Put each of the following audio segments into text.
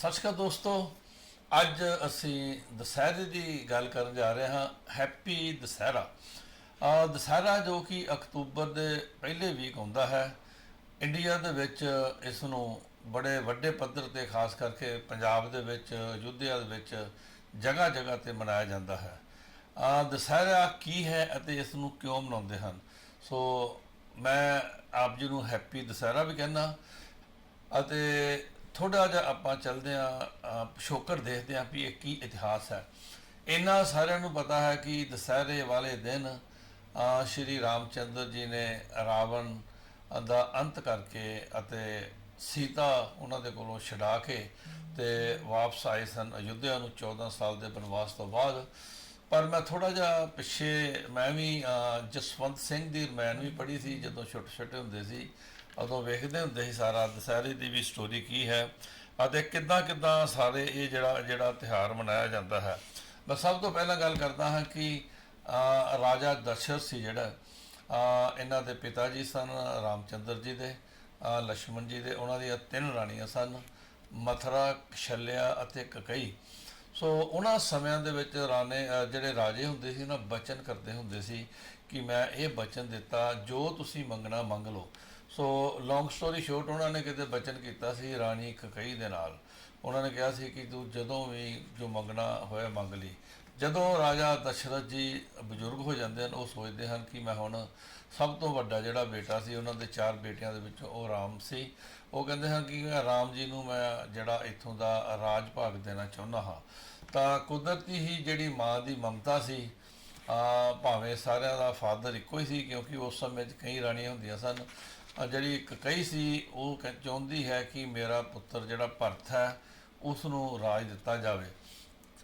ਸਤਿ ਸ਼੍ਰੀ ਅਕਾਲ ਦੋਸਤੋ। ਅੱਜ ਅਸੀਂ ਦੁਸਹਿਰੇ ਦੀ ਗੱਲ ਕਰਨ ਜਾ ਰਹੇ ਹਾਂ, ਹੈਪੀ ਦੁਸਹਿਰਾ। ਅ ਦੁਸਹਿਰਾ ਜੋ ਕਿ ਅਕਤੂਬਰ ਦੇ ਪਹਿਲੇ ਵੀਕ ਹੁੰਦਾ ਹੈ, ਇੰਡੀਆ ਦੇ ਵਿੱਚ ਇਸ ਨੂੰ ਬੜੇ ਵੱਡੇ ਪੱਧਰ ਤੇ ਖਾਸ ਕਰਕੇ ਪੰਜਾਬ ਦੇ ਵਿੱਚ ਯੁੱਧਿਆ ਦੇ ਵਿੱਚ ਜਗ੍ਹਾ ਜਗ੍ਹਾ ਤੇ ਮਨਾਇਆ ਜਾਂਦਾ ਹੈ। ਅ ਦੁਸਹਿਰਾ ਕੀ ਹੈ ਅਤੇ ਇਸ ਨੂੰ ਕਿਉਂ ਮਨਾਉਂਦੇ ਹਨ? ਸੋ ਮੈਂ ਆਪ ਜੀ ਨੂੰ ਹੈਪੀ ਦੁਸਹਿਰਾ ਵੀ ਕਹਿੰਦਾ ਅਤੇ ਥੋੜਾ ਜਿਹਾ ਆਪਾਂ ਚੱਲਦੇ ਆ ਪਿਛੋਕੜ ਦੇਖਦੇ ਆ ਵੀ ਇਹ ਕੀ ਇਤਿਹਾਸ ਹੈ। ਇਹਨਾਂ ਸਾਰਿਆਂ ਨੂੰ ਪਤਾ ਹੈ ਕਿ ਦੁਸਹਿਰੇ ਵਾਲੇ ਦਿਨ ਅ, ਸ਼੍ਰੀ ਰਾਮਚੰਦਰ ਜੀ ਨੇ ਰਾਵਣ ਦਾ ਅੰਤ ਕਰਕੇ ਅਤੇ ਸੀਤਾ ਉਹਨਾਂ ਦੇ ਕੋਲੋਂ ਛਡਾ ਕੇ ਤੇ ਵਾਪਸ ਆਏ ਸਨ ਅਯੁੱਧਿਆ ਨੂੰ 14 ਸਾਲ ਦੇ ਬਨਵਾਸ ਤੋਂ ਬਾਅਦ। ਪਰ ਮੈਂ ਥੋੜਾ ਜਿਹਾ ਪਿੱਛੇ ਮੈਂ ਵੀ ਜਸਵੰਤ ਸਿੰਘ ਦੀ ਰਮਾਇਣ ਵੀ ਪੜ੍ਹੀ ਸੀ ਜਦੋਂ ਛੋਟੇ ਛੋਟੇ ਹੁੰਦੇ ਸੀ। ਉਦੋਂ ਵੇਖਦੇ ਹੁੰਦੇ ਸੀ ਸਾਰਾ ਦੁਸਹਿਰੇ ਦੀ ਵੀ ਸਟੋਰੀ ਕੀ ਹੈ ਅਤੇ ਕਿੱਦਾਂ ਕਿੱਦਾਂ ਸਾਰੇ ਇਹ ਜਿਹੜਾ ਜਿਹੜਾ ਤਿਹਾਰ ਮਨਾਇਆ ਜਾਂਦਾ ਹੈ। ਮੈਂ ਸਭ ਤੋਂ ਪਹਿਲਾਂ ਗੱਲ ਕਰਦਾ ਹਾਂ ਕਿ ਰਾਜਾ ਦਸ਼ਰਥ ਸੀ ਜਿਹੜਾ ਇਹਨਾਂ ਦੇ ਪਿਤਾ ਜੀ ਸਨ, ਰਾਮਚੰਦਰ ਜੀ ਦੇ ਲక్ష్మణ ਜੀ ਦੇ, ਉਹਨਾਂ ਦੀਆਂ ਤਿੰਨ ਰਾਣੀਆਂ ਸਨ, ਮਥਰਾ, ਛੱਲਿਆ ਅਤੇ ਕਕਈ। ਸੋ ਉਹਨਾਂ ਸਮਿਆਂ ਦੇ ਵਿੱਚ ਰਾਣੇ ਜਿਹੜੇ ਰਾਜੇ ਹੁੰਦੇ ਸੀ, ਉਹਨਾਂ ਬਚਨ ਕਰਦੇ ਹੁੰਦੇ ਸੀ ਕਿ ਮੈਂ ਇਹ ਬਚਨ ਦਿੱਤਾ, ਜੋ ਤੁਸੀਂ ਮੰਗਣਾ ਮੰਗ ਲਓ। ਸੋ ਲੌਂਗ ਸਟੋਰੀ ਸ਼ੋਰਟ ਉਹਨਾਂ ਨੇ ਕਿਤੇ ਬਚਨ ਕੀਤਾ ਸੀ ਰਾਣੀ ਕਕਈ ਦੇ ਨਾਲ। ਉਹਨਾਂ ਨੇ ਕਿਹਾ ਸੀ ਕਿ ਤੂੰ ਜਦੋਂ ਵੀ ਜੋ ਮੰਗਣਾ ਹੋਇਆ ਮੰਗ ਲਈ। ਜਦੋਂ ਰਾਜਾ ਦਸ਼ਰਥ ਜੀ ਬਜ਼ੁਰਗ ਹੋ ਜਾਂਦੇ ਹਨ, ਉਹ ਸੋਚਦੇ ਹਨ ਕਿ ਮੈਂ ਹੁਣ ਸਭ ਤੋਂ ਵੱਡਾ ਜਿਹੜਾ ਬੇਟਾ ਸੀ, ਉਹਨਾਂ ਦੇ ਚਾਰ ਬੇਟਿਆਂ ਦੇ ਵਿੱਚੋਂ ਉਹ ਰਾਮ ਸੀ। ਉਹ ਕਹਿੰਦੇ ਹਨ ਕਿ ਮੈਂ ਰਾਮ ਜੀ ਨੂੰ ਮੈਂ ਜਿਹੜਾ ਇੱਥੋਂ ਦਾ ਰਾਜ ਭਾਗ ਦੇਣਾ ਚਾਹੁੰਦਾ ਹਾਂ। ਤਾਂ ਕੁਦਰਤੀ ਹੀ ਜਿਹੜੀ ਮਾਂ ਦੀ ਮਮਤਾ ਸੀ, ਆ ਭਾਵੇਂ ਸਾਰਿਆਂ ਦਾ ਫਾਦਰ ਇੱਕੋ ਹੀ ਸੀ, ਕਿਉਂਕਿ ਉਸ ਸਮੇਂ 'ਚ ਕਈ ਰਾਣੀਆਂ ਹੁੰਦੀਆਂ ਸਨ। ਜਿਹੜੀ ਇੱਕ ਕਈ ਸੀ ਉਹ ਕਹਿ- ਚਾਹੁੰਦੀ ਹੈ ਕਿ ਮੇਰਾ ਪੁੱਤਰ ਜਿਹੜਾ ਭਰਤ ਹੈ ਉਸ ਨੂੰ ਰਾਜ ਦਿੱਤਾ ਜਾਵੇ।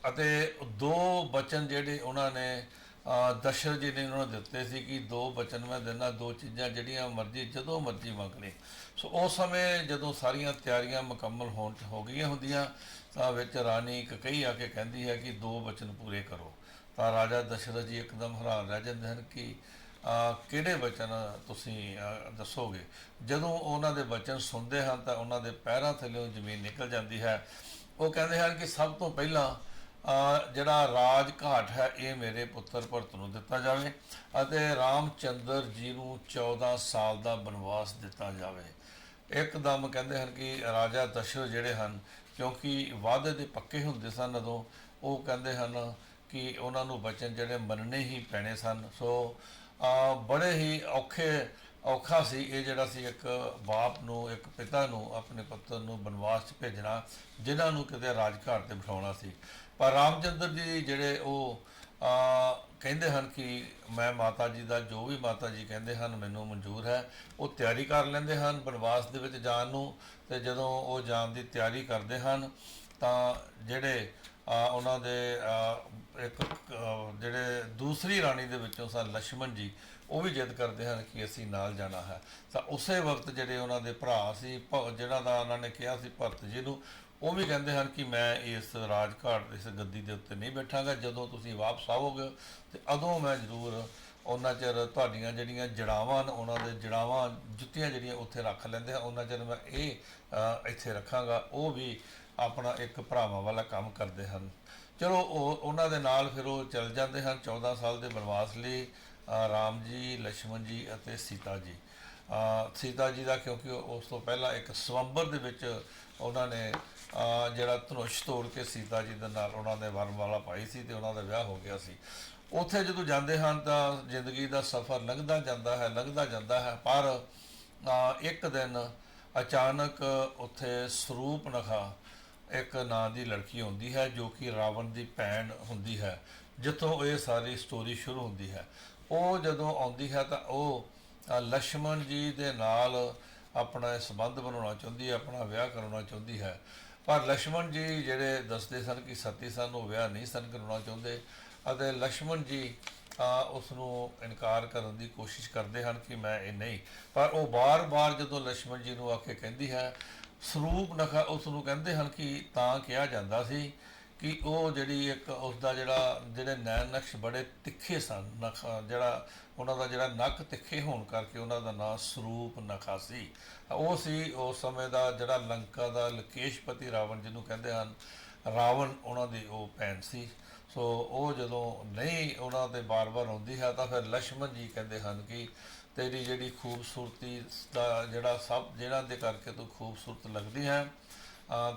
ਅਤੇ ਦੋ ਬਚਨ ਜਿਹੜੇ ਉਹਨਾਂ ਨੇ ਅ, ਦਸ਼ਰਥ ਜੀ ਨੇ ਉਹਨਾਂ ਨੂੰ ਦਿੱਤੇ ਸੀ ਕਿ ਦੋ ਬਚਨ ਮੈਂ ਦਿੰਦਾ ਦੋ ਚੀਜ਼ਾਂ ਜਿਹੜੀਆਂ ਮਰਜ਼ੀ ਜਦੋਂ ਮਰਜ਼ੀ ਮੰਗਣੀ ਸੋ ਉਸ ਸਮੇਂ ਜਦੋਂ ਸਾਰੀਆਂ ਤਿਆਰੀਆਂ ਮੁਕੰਮਲ ਹੋਣ ਹੋ ਗਈਆਂ ਹੁੰਦੀਆਂ ਤਾਂ ਵਿੱਚ ਰਾਣੀ ਕਕਈ ਆ ਕੇ ਕਹਿੰਦੀ ਹੈ ਕਿ ਦੋ ਬਚਨ ਪੂਰੇ ਕਰੋ। ਤਾਂ ਰਾਜਾ ਦਸ਼ਰਥ ਜੀ ਇੱਕਦਮ ਹੈਰਾਨ ਰਹਿ ਜਾਂਦੇ ਹਨ ਕਿ ਕਿਹੜੇ ਵਚਨ ਤੁਸੀਂ ਦੱਸੋਗੇ? ਜਦੋਂ ਉਹਨਾਂ ਦੇ ਵਚਨ ਸੁਣਦੇ ਹਨ ਤਾਂ ਉਹਨਾਂ ਦੇ ਪੈਰਾਂ ਥੱਲੇੋਂ ਜ਼ਮੀਨ ਨਿਕਲ ਜਾਂਦੀ ਹੈ। ਉਹ ਕਹਿੰਦੇ ਹਨ ਕਿ ਸਭ ਤੋਂ ਪਹਿਲਾਂ ਜਿਹੜਾ ਰਾਜ ਘਾਟ ਹੈ, ਇਹ ਮੇਰੇ ਪੁੱਤਰ ਭਰਤ ਨੂੰ ਦਿੱਤਾ ਜਾਵੇ ਅਤੇ ਰਾਮਚੰਦਰ ਜੀ ਨੂੰ 14 ਸਾਲ ਦਾ ਬਨਵਾਸ ਦਿੱਤਾ ਜਾਵੇ। ਇੱਕਦਮ ਕਹਿੰਦੇ ਹਨ ਕਿ ਰਾਜਾ ਦਸ਼ਰਥ ਜਿਹੜੇ ਹਨ, ਕਿਉਂਕਿ ਵਾਅਦੇ ਦੇ ਪੱਕੇ ਹੁੰਦੇ ਸਨ ਉਦੋਂ, ਉਹ ਕਹਿੰਦੇ ਹਨ ਕਿ ਉਹਨਾਂ ਨੂੰ ਬਚਨ ਜਿਹੜੇ ਮੰਨਣੇ ਹੀ ਪੈਣੇ ਸਨ। ਸੋ ਬੜੇ ਹੀ ਔਖੇ, ਔਖਾ ਸੀ ਇਹ ਜਿਹੜਾ ਸੀ ਇੱਕ ਬਾਪ ਨੂੰ, ਇੱਕ ਪਿਤਾ ਨੂੰ, ਆਪਣੇ ਪੁੱਤਰ ਨੂੰ ਬਨਵਾਸ 'ਚ ਭੇਜਣਾ, ਜਿਨ੍ਹਾਂ ਨੂੰ ਕਿਤੇ ਰਾਜਘਾਟ ਤੇ ਬਿਠਾਉਣਾ ਸੀ। ਪਰ ਰਾਮਚੰਦਰ ਜੀ ਜਿਹੜੇ ਉਹ ਕਹਿੰਦੇ ਹਨ ਕਿ ਮੈਂ ਮਾਤਾ ਜੀ ਦਾ, ਜੋ ਵੀ ਮਾਤਾ ਜੀ ਕਹਿੰਦੇ ਹਨ, ਮੈਨੂੰ ਮਨਜ਼ੂਰ ਹੈ, ਉਹ ਤਿਆਰੀ ਕਰ ਲੈਂਦੇ ਹਨ ਬਨਵਾਸ ਦੇ ਵਿੱਚ ਜਾਣ ਨੂੰ, ਤੇ ਜਦੋਂ ਉਹ ਜਾਣ ਦੀ ਤਿਆਰੀ ਕਰਦੇ ਹਨ, ਤਾਂ ਜਿਹੜੇ ਉਹਨਾਂ ਦੇ ਇੱਕ ਜਿਹੜੇ ਦੂਸਰੀ ਰਾਣੀ ਦੇ ਵਿੱਚੋਂ ਸਨ ਲక్ష్మణ ਜੀ, ਉਹ ਵੀ ਜਿੱਦ ਕਰਦੇ ਹਨ ਕਿ ਅਸੀਂ ਨਾਲ ਜਾਣਾ ਹੈ। ਤਾਂ ਉਸੇ ਵਕਤ ਜਿਹੜੇ ਉਹਨਾਂ ਦੇ ਭਰਾ ਸੀ ਜਿਹੜਾ ਦਾ ਉਹਨਾਂ ਨੇ ਕਿਹਾ ਸੀ ਭਰਤ ਜੀ ਨੂੰ, ਉਹ ਵੀ ਕਹਿੰਦੇ ਹਨ ਕਿ ਮੈਂ ਇਸ ਰਾਜ ਰਾਜਘਾਟ, ਇਸ ਗੱਦੀ ਦੇ ਉੱਤੇ ਨਹੀਂ ਬੈਠਾਂਗਾ। ਜਦੋਂ ਤੁਸੀਂ ਵਾਪਸ ਆਓਗੇ ਤੇ ਅਦੋਂ ਮੈਂ ਜ਼ਰੂਰ ਉਹਨਾਂ ਚਿਰ ਤੁਹਾਡੀਆਂ ਜਿਹੜੀਆਂ ਜੜਾਵਾਂ ਉਹਨਾਂ ਦੇ ਜੜਾਵਾਂ, ਜੁੱਤੀਆਂ ਜਿਹੜੀਆਂ ਉੱਥੇ ਰੱਖ ਲੈਂਦੇ ਆ ਉਹਨਾਂ ਚਿਰ ਮੈਂ ਇਹ ਇੱਥੇ ਰੱਖਾਂਗਾ। ਉਹ ਵੀ ਆਪਣਾ ਇੱਕ ਭਰਾਵਾ ਵਾਲਾ ਕੰਮ ਕਰਦੇ ਹਨ। ਚਲੋ, ਉਹ, ਉਹਨਾਂ ਦੇ ਨਾਲ ਫਿਰ ਉਹ ਚੱਲ ਜਾਂਦੇ ਹਨ 14 ਸਾਲ ਦੇ ਬਨਵਾਸ ਲਈ ਰਾਮ ਜੀ ਲక్ష్మణ ਜੀ ਅਤੇ ਸੀਤਾ ਜੀ। ਸੀਤਾ ਜੀ ਦਾ ਕਿਉਂਕਿ ਉਸ ਤੋਂ ਪਹਿਲਾਂ ਇੱਕ ਸਵੰਬਰ ਦੇ ਵਿੱਚ ਉਹਨਾਂ ਨੇ ਜਿਹੜਾ ਧਨੁਸ਼ ਤੋੜ ਕੇ ਸੀਤਾ ਜੀ ਦੇ ਨਾਲ ਉਹਨਾਂ ਦੇ ਨੇ ਵਰਮਾਲਾ ਪਾਈ ਸੀ ਤੇ ਉਹਨਾਂ ਦਾ ਵਿਆਹ ਹੋ ਗਿਆ ਸੀ। ਉੱਥੇ ਜਦੋਂ ਜਾਂਦੇ ਹਨ ਤਾਂ ਜ਼ਿੰਦਗੀ ਦਾ ਸਫ਼ਰ ਲੰਘਦਾ ਜਾਂਦਾ ਹੈ, ਲੰਘਦਾ ਜਾਂਦਾ ਹੈ, ਪਰ ਇੱਕ ਦਿਨ ਅਚਾਨਕ ਉੱਥੇ ਸਰੂਪ ਨਖਾ ਇੱਕ ਨਾਂ ਦੀ ਲੜਕੀ ਹੁੰਦੀ ਹੈ ਜੋ ਕਿ ਰਾਵਣ ਦੀ ਭੈਣ ਹੁੰਦੀ ਹੈ, ਜਿੱਥੋਂ ਇਹ ਸਾਰੀ ਸਟੋਰੀ ਸ਼ੁਰੂ ਹੁੰਦੀ ਹੈ। ਉਹ ਜਦੋਂ ਆਉਂਦੀ ਹੈ ਤਾਂ ਉਹ ਲక్ష్మణ ਜੀ ਦੇ ਨਾਲ ਆਪਣਾ ਸਬੰਧ ਬਣਾਉਣਾ ਚਾਹੁੰਦੀ ਹੈ, ਆਪਣਾ ਵਿਆਹ ਕਰਾਉਣਾ ਚਾਹੁੰਦੀ ਹੈ। ਪਰ ਲక్ష్మణ ਜੀ ਜਿਹੜੇ ਦੱਸਦੇ ਸਨ ਕਿ ਸਤੀ ਸਨ, ਉਹ ਵਿਆਹ ਨਹੀਂ ਸਨ ਕਰਾਉਣਾ ਚਾਹੁੰਦੇ ਅਤੇ ਲక్ష్మణ ਜੀ ਉਸ ਨੂੰ ਇਨਕਾਰ ਕਰਨ ਦੀ ਕੋਸ਼ਿਸ਼ ਕਰਦੇ ਹਨ ਕਿ ਮੈਂ ਇਹ ਨਹੀਂ। ਪਰ ਉਹ ਬਾਰ-ਬਾਰ ਜਦੋਂ ਲక్ష్మణ ਜੀ ਨੂੰ ਆ ਕੇ ਕਹਿੰਦੀ ਹੈ ਸਰੂਪ ਨਖਾ ਉਸ ਨੂੰ ਕਹਿੰਦੇ ਹਨ ਕਿ ਤਾਂ ਕਿਹਾ ਜਾਂਦਾ ਸੀ ਕਿ ਉਹ ਜਿਹੜੀ ਇੱਕ ਉਸ ਦਾ ਜਿਹੜਾ, ਜਿਹੜੇ ਨੈਣ ਨਕਸ਼ ਬੜੇ ਤਿੱਖੇ ਸਨ। ਨਖਾ ਜਿਹੜਾ ਉਹਨਾਂ ਦਾ ਜਿਹੜਾ ਨੱਕ ਤਿੱਖੇ ਹੋਣ ਕਰਕੇ ਉਹਨਾਂ ਦਾ ਨਾਮ ਸਰੂਪ ਨਖਾ ਸੀ। ਉਹ ਸੀ ਉਸ ਸਮੇਂ ਦਾ ਜਿਹੜਾ ਲੰਕਾ ਦਾ ਲਕੇਸ਼ਪਤੀ ਰਾਵਣ ਜਿਹਨੂੰ ਕਹਿੰਦੇ ਹਨ, ਰਾਵਣ ਉਹਨਾਂ ਦੀ ਉਹ ਭੈਣ ਸੀ। ਸੋ ਉਹ ਜਦੋਂ ਨਹੀਂ ਉਹਨਾਂ ਤੇ ਬਾਰ-ਬਾਰ ਆਉਂਦੀ ਹੈ ਤਾਂ ਫਿਰ ਲక్ష్మణ ਜੀ ਕਹਿੰਦੇ ਹਨ ਕਿ ਤੇਰੀ ਜਿਹੜੀ ਖੂਬਸੂਰਤੀ ਦਾ ਜਿਹੜਾ ਸਭ ਜਿਹਨਾਂ ਦੇ ਕਰਕੇ ਤੂੰ ਖੂਬਸੂਰਤ ਲੱਗਦੀ ਹੈ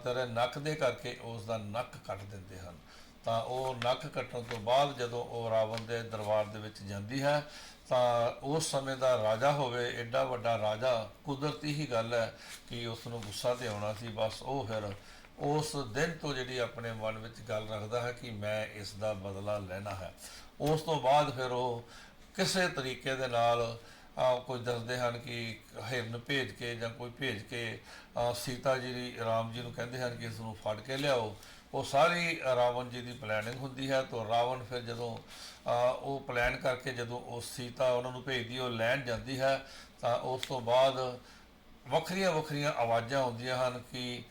ਤੇਰੇ ਨੱਕ ਦੇ ਕਰਕੇ ਉਸ ਦਾ ਨੱਕ ਕੱਟ ਦਿੰਦੇ ਹਨ। ਤਾਂ ਉਹ ਨੱਕ ਕੱਟਣ ਤੋਂ ਬਾਅਦ ਜਦੋਂ ਉਹ ਰਾਵਣ ਦੇ ਦਰਬਾਰ ਦੇ ਵਿੱਚ ਜਾਂਦੀ ਹੈ, ਤਾਂ ਉਸ ਸਮੇਂ ਦਾ ਰਾਜਾ ਹੋਵੇ ਐਡਾ ਵੱਡਾ ਰਾਜਾ, ਕੁਦਰਤੀ ਹੀ ਗੱਲ ਹੈ ਕਿ ਉਸ ਨੂੰ ਗੁੱਸਾ ਤੇ ਆਉਣਾ ਸੀ। ਬਸ ਉਹ ਫਿਰ ਉਸ ਦਿਨ ਤੋਂ ਜਿਹੜੀ ਆਪਣੇ ਮਨ ਵਿੱਚ ਗੱਲ ਰੱਖਦਾ ਹੈ ਕਿ ਮੈਂ ਇਸ ਦਾ ਬਦਲਾ ਲੈਣਾ ਹੈ। ਉਸ ਤੋਂ ਬਾਅਦ ਫਿਰ ਉਹ ਕਿਸੇ ਤਰੀਕੇ ਦੇ ਨਾਲ ਕੋਈ ਦੱਸਦੇ ਹਨ ਕਿ ਹਿਰਨ ਭੇਜ ਕੇ ਜਾਂ ਕੋਈ ਭੇਜ ਕੇ ਸੀਤਾ ਜੀ ਦੀ, ਰਾਮ ਜੀ ਨੂੰ ਕਹਿੰਦੇ ਹਨ ਕਿ ਇਸ ਨੂੰ ਫੜ ਕੇ ਲਿਆਓ। ਉਹ ਸਾਰੀ ਰਾਵਣ ਜੀ ਦੀ ਪਲੈਨਿੰਗ ਹੁੰਦੀ ਹੈ ਤਾਂ ਰਾਵਣ ਫਿਰ ਜਦੋਂ ਉਹ ਪਲਾਨ ਕਰਕੇ ਜਦੋਂ ਉਹ ਸੀਤਾ ਉਹਨਾਂ ਨੂੰ ਭੇਜਦੀ, ਉਹ ਲੈਣ ਜਾਂਦੀ ਹੈ, ਤਾਂ ਉਸ ਤੋਂ ਬਾਅਦ ਵੱਖਰੀਆਂ ਵੱਖਰੀਆਂ ਆਵਾਜ਼ਾਂ ਆਉਂਦੀਆਂ ਹਨ ਕਿ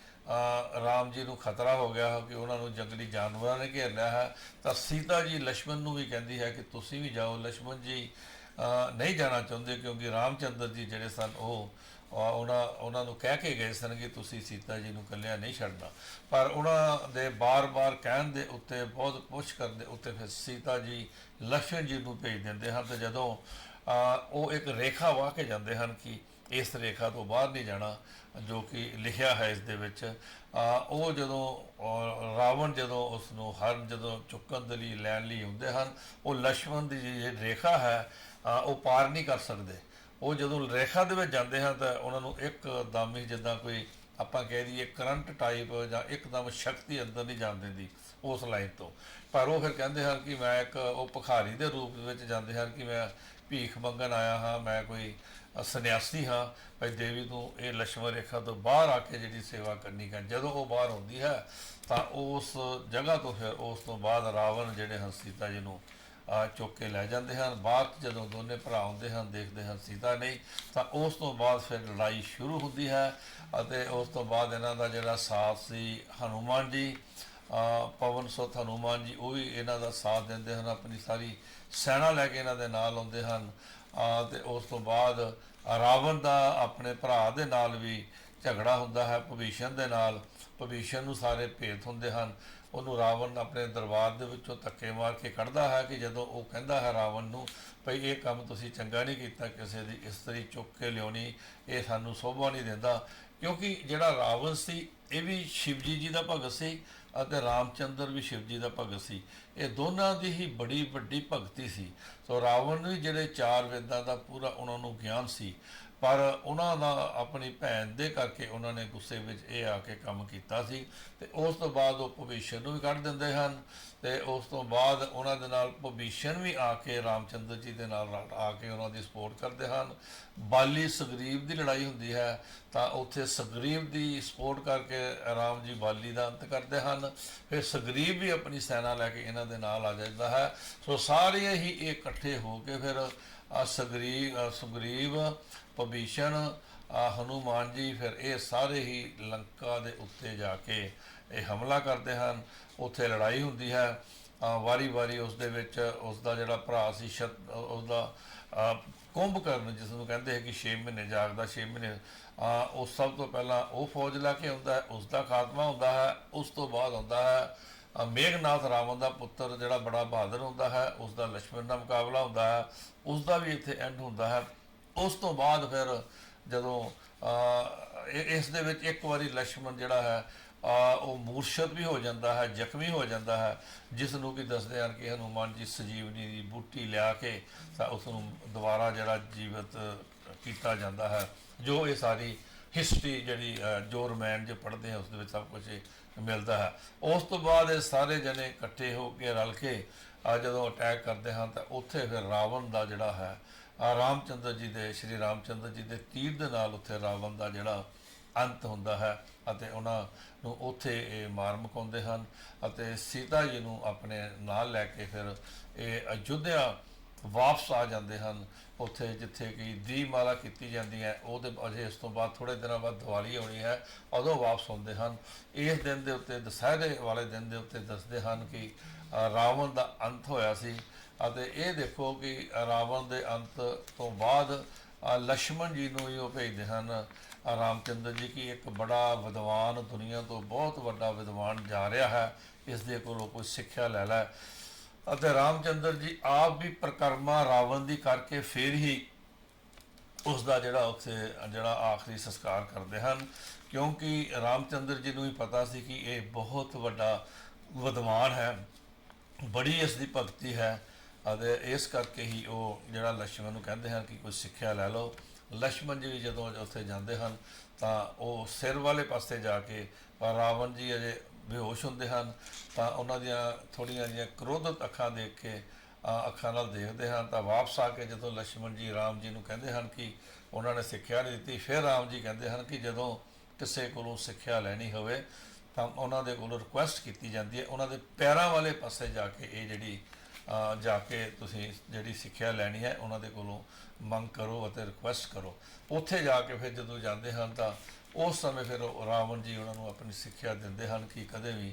ਰਾਮ ਜੀ ਨੂੰ ਖਤਰਾ ਹੋ ਗਿਆ ਕਿ ਉਹਨਾਂ ਨੂੰ ਜੰਗਲੀ ਜਾਨਵਰਾਂ ਨੇ ਘੇਰ ਲਿਆ ਹੈ। ਤਾਂ ਸੀਤਾ ਜੀ ਲక్ష్మణ ਨੂੰ ਵੀ ਕਹਿੰਦੀ ਹੈ ਕਿ ਤੁਸੀਂ ਵੀ ਜਾਓ। ਲక్ష్మణ ਜੀ ਨਹੀਂ ਜਾਣਾ ਚਾਹੁੰਦੇ ਕਿਉਂਕਿ ਰਾਮਚੰਦਰ ਜੀ ਜਿਹੜੇ ਸਨ, ਉਹ ਉਹਨਾਂ ਉਹਨਾਂ ਨੂੰ ਕਹਿ ਕੇ ਗਏ ਸਨ ਕਿ ਤੁਸੀਂ ਸੀਤਾ ਜੀ ਨੂੰ ਕੱਲਿਆ ਨਹੀਂ ਛੱਡਣਾ। ਪਰ ਉਹਨਾਂ ਦੇ ਬਾਰ-ਬਾਰ ਕਹਿਣ ਦੇ ਉੱਤੇ, ਬਹੁਤ ਪੁਸ਼ ਕਰਨ ਦੇ ਉੱਤੇ ਫਿਰ ਸੀਤਾ ਜੀ ਲక్ష్మణ ਜੀ ਨੂੰ ਭੇਜ ਦਿੰਦੇ ਹਨ ਤੇ ਜਦੋਂ ਉਹ ਇੱਕ ਰੇਖਾ ਵਾਹ ਕੇ ਜਾਂਦੇ ਹਨ ਕਿ ਇਸ ਰੇਖਾ ਤੋਂ ਬਾਹਰ ਨਹੀਂ ਜਾਣਾ, ਜੋ ਕਿ ਲਿਖਿਆ ਹੈ ਇਸ ਦੇ ਵਿੱਚ ਉਹ ਜਦੋਂ ਰਾਵਣ ਜਦੋਂ ਉਸ ਨੂੰ ਹਰਨ, ਜਦੋਂ ਚੁੱਕਣ ਦੇ ਲਈ ਲੈਣ ਲਈ ਹੁੰਦੇ ਹਨ, ਉਹ ਲక్ష్మణ ਦੀ ਜਿਹੜੀ ਰੇਖਾ ਹੈ ਉਹ ਪਾਰ ਨਹੀਂ ਕਰ ਸਕਦੇ। ਉਹ ਜਦੋਂ ਰੇਖਾ ਦੇ ਵਿੱਚ ਜਾਂਦੇ ਹਨ ਤਾਂ ਉਹਨਾਂ ਨੂੰ ਇੱਕ ਦਮ ਹੀ ਜਿੱਦਾਂ ਕੋਈ ਆਪਾਂ ਕਹਿ ਦਈਏ ਕਰੰਟ ਟਾਈਪ ਜਾਂ ਇੱਕ ਦਮ ਸ਼ਕਤੀ ਅੰਦਰ ਨਹੀਂ ਜਾਣ ਦਿੰਦੀ ਉਸ ਲਾਈਨ ਤੋਂ। ਪਰ ਉਹ ਫਿਰ ਕਹਿੰਦੇ ਹਨ ਕਿ ਮੈਂ ਇੱਕ ਉਹ ਭਖਾਰੀ ਦੇ ਰੂਪ ਵਿੱਚ ਜਾਂਦੇ ਹਨ ਕਿ ਮੈਂ ਭੀਖ ਮੰਗਣ ਆਇਆ ਹਾਂ, ਮੈਂ ਕੋਈ ਸੰਨਿਆਸੀ ਹਾਂ, ਭਾਈ ਦੇਵੀ ਨੂੰ ਇਹ ਲక్ష్ਮਣ ਰੇਖਾ ਤੋਂ ਬਾਹਰ ਆ ਕੇ ਜਿਹੜੀ ਸੇਵਾ ਕਰਨੀ ਹੈ। ਜਦੋਂ ਉਹ ਬਾਹਰ ਹੁੰਦੀ ਹੈ ਤਾਂ ਉਸ ਜਗ੍ਹਾ ਤੋਂ ਫਿਰ ਉਸ ਤੋਂ ਬਾਅਦ ਰਾਵਣ ਜਿਹੜੇ ਹਨ ਸੀਤਾ ਜੀ ਨੂੰ ਚੁੱਕ ਕੇ ਲੈ ਜਾਂਦੇ ਹਨ। ਬਾਅਦ 'ਚ ਜਦੋਂ ਦੋਨੇ ਭਰਾ ਆਉਂਦੇ ਹਨ, ਦੇਖਦੇ ਹਨ ਸੀਤਾ ਨਹੀਂ, ਤਾਂ ਉਸ ਤੋਂ ਬਾਅਦ ਫਿਰ ਲੜਾਈ ਸ਼ੁਰੂ ਹੁੰਦੀ ਹੈ ਅਤੇ ਉਸ ਤੋਂ ਬਾਅਦ ਇਹਨਾਂ ਦਾ ਜਿਹੜਾ ਸਾਥ ਸੀ ਹਨੂਮਾਨ ਜੀ ਪਵਨ ਸੁਤ ਹਨੂਮਾਨ ਜੀ, ਉਹ ਵੀ ਇਹਨਾਂ ਦਾ ਸਾਥ ਦਿੰਦੇ ਹਨ, ਆਪਣੀ ਸਾਰੀ ਸੈਨਾ ਲੈ ਕੇ ਇਹਨਾਂ ਦੇ ਨਾਲ ਆਉਂਦੇ ਹਨ। ਆ ਤੇ ਉਸ ਤੋਂ ਬਾਅਦ ਰਾਵਣ ਦਾ ਆਪਣੇ ਭਰਾ ਦੇ ਨਾਲ ਵੀ ਝਗੜਾ ਹੁੰਦਾ ਹੈ, ਭਵੀਸ਼ਣ ਦੇ ਨਾਲ, ਭਵੀਸ਼ਣ ਨੂੰ ਸਾਰੇ ਭੇਤ ਹੁੰਦੇ ਹਨ। ਉਹਨੂੰ ਰਾਵਣ ਆਪਣੇ ਦਰਬਾਰ ਦੇ ਵਿੱਚੋਂ ਧੱਕੇ ਮਾਰ ਕੇ ਕੱਢਦਾ ਹੈ ਕਿ ਜਦੋਂ ਉਹ ਕਹਿੰਦਾ ਹੈ ਰਾਵਣ ਨੂੰ, ਭਈ ਇਹ ਕੰਮ ਤੁਸੀਂ ਚੰਗਾ ਨਹੀਂ ਕੀਤਾ, ਕਿਸੇ ਦੀ ਇਸਤਰੀ ਚੁੱਕ ਕੇ ਲਿਆਉਣੀ, ਇਹ ਸਾਨੂੰ ਸੋਭਾ ਨਹੀਂ ਦਿੰਦਾ। ਕਿਉਂਕਿ ਜਿਹੜਾ ਰਾਵਣ ਸੀ, ਇਹ ਵੀ ਸ਼ਿਵਜੀ ਜੀ ਦਾ ਭਗਤ ਸੀ ਅਤੇ ਰਾਮਚੰਦਰ ਵੀ ਸ਼ਿਵਜੀ ਦਾ ਭਗਤ ਸੀ। ਇਹ ਦੋਨਾਂ ਦੀ ਹੀ ਬੜੀ ਵੱਡੀ ਭਗਤੀ ਸੀ। ਸੋ ਰਾਵਣ ਵੀ ਜਿਹੜੇ ਚਾਰ ਵੇਦਾਂ ਦਾ ਪੂਰਾ ਉਹਨਾਂ ਨੂੰ ਗਿਆਨ ਸੀ। ਪਰ ਉਹਨਾਂ ਦਾ ਆਪਣੀ ਭੈਣ ਦੇ ਕਰਕੇ ਉਹਨਾਂ ਨੇ ਗੁੱਸੇ ਵਿੱਚ ਇਹ ਆ ਕੇ ਕੰਮ ਕੀਤਾ ਸੀ ਤੇ ਉਸ ਤੋਂ ਬਾਅਦ ਉਹ ਭਵਿਸ਼ਣ ਨੂੰ ਵੀ ਕੱਢ ਦਿੰਦੇ ਹਨ ਤੇ ਉਸ ਤੋਂ ਬਾਅਦ ਉਹਨਾਂ ਦੇ ਨਾਲ ਭਵਿਸ਼ਣ ਵੀ ਆ ਕੇ ਰਾਮਚੰਦਰ ਜੀ ਦੇ ਨਾਲ ਆ ਕੇ ਉਹਨਾਂ ਦੀ ਸਪੋਰਟ ਕਰਦੇ ਹਨ। ਬਾਲੀ ਸੁਗਰੀਵ ਦੀ ਲੜਾਈ ਹੁੰਦੀ ਹੈ ਤਾਂ ਉੱਥੇ ਸੁਗਰੀਵ ਦੀ ਸਪੋਰਟ ਕਰਕੇ ਰਾਮ ਜੀ ਬਾਲੀ ਦਾ ਅੰਤ ਕਰਦੇ ਹਨ। ਫਿਰ ਸੁਗਰੀਵ ਵੀ ਆਪਣੀ ਸੈਨਾ ਲੈ ਕੇ ਇਹਨਾਂ ਦੇ ਨਾਲ ਆ ਜਾਂਦਾ ਹੈ। ਸੋ ਸਾਰੇ ਹੀ ਇਹ ਇਕੱਠੇ ਹੋ ਕੇ ਫਿਰ ਆ ਸੁਗਰੀਵ ਪਬੀਸ਼ਣ ਹਨੂਮਾਨ ਜੀ ਫਿਰ ਇਹ ਸਾਰੇ ਹੀ ਲੰਕਾ ਦੇ ਉੱਤੇ ਜਾ ਕੇ ਇਹ ਹਮਲਾ ਕਰਦੇ ਹਨ। ਉੱਥੇ ਲੜਾਈ ਹੁੰਦੀ ਹੈ। ਵਾਰੀ-ਵਾਰੀ ਉਸ ਦੇ ਵਿੱਚ ਉਸ ਦਾ ਜਿਹੜਾ ਭਰਾ ਸੀ ਉਸ ਦਾ ਕੁੰਭ ਕਰਨ ਜਿਸ ਨੂੰ ਕਹਿੰਦੇ ਹੈ ਕਿ 6 ਮਹੀਨੇ ਜਾਗਦਾ 6 ਮਹੀਨੇ ਉਹ ਸਭ ਤੋਂ ਪਹਿਲਾਂ ਉਹ ਫੌਜ ਲਾ ਕੇ ਆਉਂਦਾ ਹੈ ਉਸ ਦਾ ਖਾਤਮਾ ਹੁੰਦਾ ਹੈ, ਉਸ ਤੋਂ ਬਾਅਦ ਹੁੰਦਾ ਹੈ ਮੇਘਨਾਥ ਰਾਵਣ ਦਾ ਪੁੱਤਰ ਜਿਹੜਾ ਬੜਾ ਬਹਾਦਰ ਹੁੰਦਾ ਹੈ ਉਸ ਦਾ ਲక్ష్మణ ਦਾ ਮੁਕਾਬਲਾ ਹੁੰਦਾ ਹੈ ਉਸ ਦਾ ਵੀ ਇੱਥੇ ਐਂਡ ਹੁੰਦਾ ਹੈ। ਉਸ ਤੋਂ ਬਾਅਦ ਫਿਰ ਜਦੋਂ ਇਸ ਦੇ ਵਿੱਚ ਇੱਕ ਵਾਰੀ ਲక్ష్మణ ਜਿਹੜਾ ਹੈ ਉਹ ਮੂਰਛਿਤ ਵੀ ਹੋ ਜਾਂਦਾ ਹੈ, ਜ਼ਖਮੀ ਹੋ ਜਾਂਦਾ ਹੈ, ਜਿਸ ਨੂੰ ਕਿ ਦੱਸਦੇ ਹਨ ਕਿ ਹਨੂਮਾਨ ਜੀ ਸਜੀਵਨੀ ਦੀ ਬੂਟੀ ਲਿਆ ਕੇ ਉਸ ਨੂੰ ਦੁਬਾਰਾ ਜਿਹੜਾ ਜੀਵਤ ਕੀਤਾ ਜਾਂਦਾ ਹੈ। ਜੋ ਇਹ ਸਾਰੀ ਹਿਸਟਰੀ ਜਿਹੜੀ ਜੋ ਰਮੈਨ ਜੇ ਪੜ੍ਹਦੇ ਆ ਉਸ ਦੇ ਵਿੱਚ ਸਭ ਕੁਝ ਮਿਲਦਾ ਹੈ। ਉਸ ਤੋਂ ਬਾਅਦ ਇਹ ਸਾਰੇ ਜਣੇ ਇਕੱਠੇ ਹੋ ਕੇ ਰਲ ਕੇ ਜਦੋਂ ਅਟੈਕ ਕਰਦੇ ਹਨ ਤਾਂ ਉੱਥੇ ਫਿਰ ਰਾਵਣ ਦਾ ਜਿਹੜਾ ਹੈ ਰਾਮਚੰਦਰ ਜੀ ਦੇ, ਸ਼੍ਰੀ ਰਾਮਚੰਦਰ ਜੀ ਦੇ ਤੀਰ ਦੇ ਨਾਲ ਉੱਥੇ ਰਾਵਣ ਦਾ ਜਿਹੜਾ ਅੰਤ ਹੁੰਦਾ ਹੈ ਅਤੇ ਉਹਨਾਂ ਨੂੰ ਉੱਥੇ ਇਹ ਮਾਰ ਮੁਕਾਉਂਦੇ ਹਨ ਅਤੇ ਸੀਤਾ ਜੀ ਨੂੰ ਆਪਣੇ ਨਾਲ ਲੈ ਕੇ ਫਿਰ ਇਹ ਅਯੁੱਧਿਆ ਵਾਪਸ ਆ ਜਾਂਦੇ ਹਨ। ਉੱਥੇ ਜਿੱਥੇ ਕਿ ਦੀਪਮਾਲਾ ਕੀਤੀ ਜਾਂਦੀ ਹੈ, ਉਹਦੇ ਅਜੇ ਇਸ ਤੋਂ ਬਾਅਦ ਥੋੜੇ ਦਿਨਾਂ ਬਾਅਦ ਦੀਵਾਲੀ ਆਉਣੀ ਹੈ, ਉਦੋਂ ਵਾਪਸ ਆਉਂਦੇ ਹਨ। ਇਸ ਦਿਨ ਦੇ ਉੱਤੇ, ਦੁਸਹਿਰੇ ਵਾਲੇ ਦਿਨ ਦੇ ਉੱਤੇ ਦੱਸਦੇ ਹਨ ਕਿ ਰਾਵਣ ਦਾ ਅੰਤ ਹੋਇਆ ਸੀ ਅਤੇ ਇਹ ਦੇਖੋ ਕਿ ਰਾਵਣ ਦੇ ਅੰਤ ਤੋਂ ਬਾਅਦ ਲక్ష్మణ ਜੀ ਨੂੰ ਹੀ ਉਹ ਭੇਜਦੇ ਹਨ। ਰਾਮਚੰਦਰ ਜੀ ਕੀ ਇੱਕ ਬੜਾ ਵਿਦਵਾਨ ਦੁਨੀਆ ਤੋਂ ਬਹੁਤ ਵੱਡਾ ਵਿਦਵਾਨ ਜਾ ਰਿਹਾ ਹੈ, ਇਸ ਦੇ ਕੋਲੋਂ ਕੋਈ ਸਿੱਖਿਆ ਲੈ ਲੈ। ਅਤੇ ਰਾਮਚੰਦਰ ਜੀ ਆਪ ਵੀ ਪ੍ਰਕਰਮਾ ਰਾਵਣ ਦੀ ਕਰਕੇ ਫੇਰ ਹੀ ਉਸ ਦਾ ਜਿਹੜਾ ਉੱਥੇ, ਜਿਹੜਾ ਆਖਰੀ ਸੰਸਕਾਰ ਕਰਦੇ ਹਨ। ਕਿਉਂਕਿ ਰਾਮਚੰਦਰ ਜੀ ਨੂੰ ਹੀ ਪਤਾ ਸੀ ਕਿ ਇਹ ਬਹੁਤ ਵੱਡਾ ਵਿਦਵਾਨ ਹੈ, ਬੜੀ ਇਸ ਦੀ ਭਗਤੀ ਹੈ। ਅਤੇ ਇਸ ਕਰਕੇ ਹੀ ਉਹ ਜਿਹੜਾ ਲక్ష్ਮਣ ਨੂੰ ਕਹਿੰਦੇ ਹਨ ਕਿ ਕੋਈ ਸਿੱਖਿਆ ਲੈ ਲਓ। ਲక్ష్ਮਣ ਜੀ ਜਦੋਂ ਉੱਥੇ ਜਾਂਦੇ ਹਨ, ਤਾਂ ਉਹ ਸਿਰ ਵਾਲੇ ਪਾਸੇ ਜਾ ਕੇ, ਪਰ ਰਾਵਣ ਜੀ ਅਜੇ ਬੇਹੋਸ਼ ਹੁੰਦੇ ਹਨ, ਤਾਂ ਉਹਨਾਂ ਦੀਆਂ ਥੋੜੀਆਂ ਜਿਹੀਆਂ ਕ੍ਰੋਧਤ ਅੱਖਾਂ ਦੇਖ ਕੇ ਅੱਖਾਂ ਨਾਲ ਦੇਖਦੇ ਹਨ, ਤਾਂ ਵਾਪਸ ਆ ਕੇ ਜਦੋਂ ਲక్ష్ਮਣ ਜੀ ਰਾਮ ਜੀ ਨੂੰ ਕਹਿੰਦੇ ਹਨ ਕਿ ਉਹਨਾਂ ਨੇ ਸਿੱਖਿਆ ਨਹੀਂ ਦਿੱਤੀ, ਫਿਰ ਰਾਮ ਜੀ ਕਹਿੰਦੇ ਹਨ ਕਿ ਜਦੋਂ ਕਿਸੇ ਕੋਲੋਂ ਸਿੱਖਿਆ ਲੈਣੀ ਹੋਵੇ, ਤਾਂ ਉਹਨਾਂ ਦੇ ਕੋਲ ਰਿਕੁਐਸਟ ਕੀਤੀ ਜਾਂਦੀ ਹੈ। ਉਹਨਾਂ ਦੇ ਪੈਰਾਂ ਵਾਲੇ ਪਾਸੇ ਜਾ ਕੇ ਇਹ ਜਿਹੜੀ ਜਾ ਕੇ ਤੁਸੀਂ ਜਿਹੜੀ ਸਿੱਖਿਆ ਲੈਣੀ ਹੈ, ਉਹਨਾਂ ਦੇ ਕੋਲੋਂ ਮੰਗ ਕਰੋ ਅਤੇ ਰਿਕੁਐਸਟ ਕਰੋ। ਉੱਥੇ ਜਾ ਕੇ ਫਿਰ ਜਦੋਂ ਜਾਂਦੇ ਹਨ ਤਾਂ ਉਸ ਸਮੇਂ ਫਿਰ ਰਾਵਣ ਜੀ ਉਹਨਾਂ ਨੂੰ ਆਪਣੀ ਸਿੱਖਿਆ ਦਿੰਦੇ ਹਨ ਕਿ ਕਦੇ ਵੀ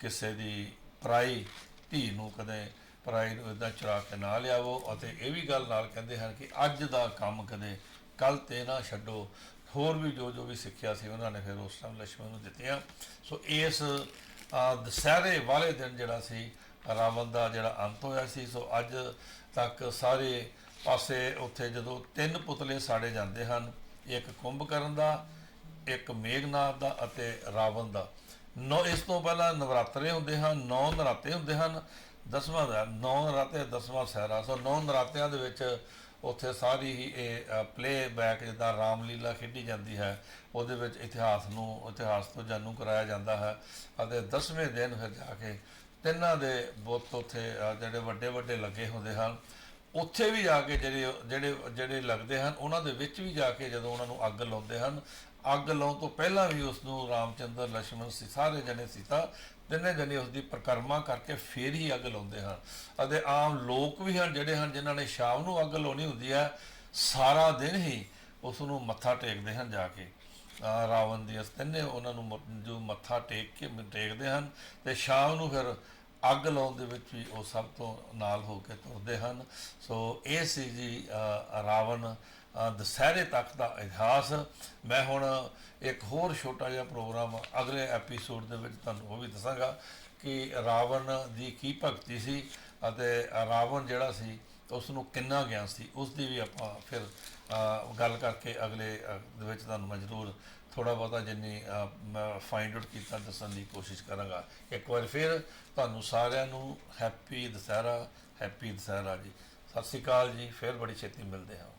ਕਿਸੇ ਦੀ ਪਰਾਈ ਧੀ ਨੂੰ ਕਦੇ ਪਰਾਈ ਨੂੰ ਇਦਾਂ ਚੁਰਾ ਕੇ ਨਾ ਲਿਆਵੋ ਅਤੇ ਇਹ ਵੀ ਗੱਲ ਨਾਲ ਕਹਿੰਦੇ ਹਨ ਕਿ ਅੱਜ ਦਾ ਕੰਮ ਕਦੇ ਕੱਲ ਤੇ ਨਾ ਛੱਡੋ। ਹੋਰ ਵੀ ਜੋ ਜੋ ਵੀ ਸਿੱਖਿਆ ਸੀ ਉਹਨਾਂ ਨੇ ਫਿਰ ਉਸ ਟਾਈਮ ਲక్ష్మణ ਨੂੰ ਦਿੱਤੀਆਂ। ਸੋ ਇਸ ਦਸਹਿਰੇ ਵਾਲੇ ਦਿਨ ਜਿਹੜਾ ਸੀ ਰਾਵਣ ਦਾ ਜਿਹੜਾ ਅੰਤ ਹੋਇਆ ਸੀ, ਸੋ ਅੱਜ ਤੱਕ ਸਾਰੇ ਪਾਸੇ ਉੱਥੇ ਜਦੋਂ ਤਿੰਨ ਪੁਤਲੇ ਸਾੜੇ ਜਾਂਦੇ ਹਨ, ਇੱਕ ਕੁੰਭਕਰਨ ਦਾ, ਇੱਕ ਮੇਘਨਾਥ ਦਾ ਅਤੇ ਰਾਵਣ ਦਾ। ਨੌ, ਇਸ ਤੋਂ ਪਹਿਲਾਂ ਨਵਰਾਤਰੇ ਹੁੰਦੇ ਹਨ, ਨੌ ਨਰਾਤੇ ਹੁੰਦੇ ਹਨ। ਦਸਵਾਂ ਦਾ, ਨੌ ਨਰਾਤੇ, ਦਸਵਾਂ ਸਹਿਰਾ। ਸੋ ਨੌ ਨਰਾਤਿਆਂ ਦੇ ਵਿੱਚ ਉੱਥੇ ਸਾਰੀ ਹੀ ਇਹ ਪਲੇਬੈਕ ਜਿੱਦਾਂ ਰਾਮਲੀਲਾ ਖੇਡੀ ਜਾਂਦੀ ਹੈ, ਉਹਦੇ ਵਿੱਚ ਇਤਿਹਾਸ ਨੂੰ, ਇਤਿਹਾਸ ਤੋਂ ਜਾਣੂ ਕਰਾਇਆ ਜਾਂਦਾ ਹੈ। ਅਤੇ ਦਸਵੇਂ ਦਿਨ ਫਿਰ ਜਾ ਕੇ ਤਿੰਨਾਂ ਦੇ ਬੁੱਤ ਉੱਥੇ ਜਿਹੜੇ ਵੱਡੇ ਵੱਡੇ ਲੱਗੇ ਹੁੰਦੇ ਹਨ, ਉੱਥੇ ਵੀ ਜਾ ਕੇ ਜਿਹੜੇ ਜਿਹੜੇ ਜਿਹੜੇ ਲੱਗਦੇ ਹਨ, ਉਹਨਾਂ ਦੇ ਵਿੱਚ ਵੀ ਜਾ ਕੇ ਜਦੋਂ ਉਹਨਾਂ ਨੂੰ ਅੱਗ ਲਾਉਂਦੇ ਹਨ, ਅੱਗ ਲਾਉਣ ਤੋਂ ਪਹਿਲਾਂ ਵੀ ਉਸ ਨੂੰ ਰਾਮਚੰਦਰ ਲక్ష్మణ ਸੀ, ਸਾਰੇ ਜਣੇ ਸੀਤਾ, ਤਿੰਨੇ ਜਣੇ ਉਸ ਦੀ ਪ੍ਰਕਰਮਾ ਕਰਕੇ ਫੇਰ ਹੀ ਅੱਗ ਲਾਉਂਦੇ ਹਨ। ਅਤੇ ਆਮ ਲੋਕ ਵੀ ਹਨ ਜਿਹੜੇ ਹਨ, ਜਿਨ੍ਹਾਂ ਨੇ ਸ਼ਾਮ ਨੂੰ ਅੱਗ ਲਾਉਣੀ ਹੁੰਦੀ ਹੈ, ਸਾਰਾ ਦਿਨ ਹੀ ਉਸ ਨੂੰ ਮੱਥਾ ਟੇਕਦੇ ਹਨ ਜਾ ਕੇ। ਰਾਵਣ ਦੇ ਤਿੰਨੇ ਉਹਨਾਂ ਨੂੰ ਜੋ ਮੱਥਾ ਟੇਕ ਕੇ ਟੇਕਦੇ ਹਨ, ਤੇ ਸ਼ਾਮ ਨੂੰ ਫਿਰ ਅੱਗ ਲਾਉਣ ਦੇ ਵਿੱਚ ਵੀ ਉਹ ਸਭ ਤੋਂ ਨਾਲ ਹੋ ਕੇ ਤੁਰਦੇ ਹਨ। ਸੋ ਇਹ ਸੀ ਜੀ ਰਾਵਣ ਅਹ, ਦੁਸਹਿਰੇ ਤੱਕ ਦਾ ਇਤਿਹਾਸ। ਮੈਂ ਹੁਣ ਇੱਕ ਹੋਰ ਛੋਟਾ ਜਿਹਾ ਪ੍ਰੋਗਰਾਮ ਅਗਲੇ ਐਪੀਸੋਡ ਦੇ ਵਿੱਚ ਤੁਹਾਨੂੰ ਉਹ ਵੀ ਦੱਸਾਂਗਾ ਕਿ ਰਾਵਣ ਦੀ ਕੀ ਭਗਤੀ ਸੀ ਅਤੇ ਰਾਵਣ ਜਿਹੜਾ ਸੀ ਉਸ ਨੂੰ ਕਿੰਨਾ ਗਿਆਨ ਸੀ ਉਸ ਦੀ ਵੀ ਆਪਾਂ ਫਿਰ ਗੱਲ ਕਰਕੇ ਅਗਲੇ ਦੇ ਵਿੱਚ ਤੁਹਾਨੂੰ ਮੈਂ ਜ਼ਰੂਰ ਥੋੜਾ ਬਹੁਤਾ ਜਿੰਨੀ ਮੈਂ ਫਾਈਂਡ ਆਊਟ ਕੀਤਾ, ਦੱਸਣ ਦੀ ਕੋਸ਼ਿਸ਼ ਕਰਾਂਗਾ। ਇੱਕ ਵਾਰ ਫਿਰ ਤੁਹਾਨੂੰ ਸਾਰਿਆਂ ਨੂੰ ਹੈਪੀ ਦੁਸਹਿਰਾ ਹੈਪੀ ਦੁਸਹਿਰਾ ਜੀ। ਸਤਿ ਸ਼੍ਰੀ ਅਕਾਲ ਜੀ, ਫਿਰ ਬੜੀ ਛੇਤੀ ਮਿਲਦੇ ਹਾਂ।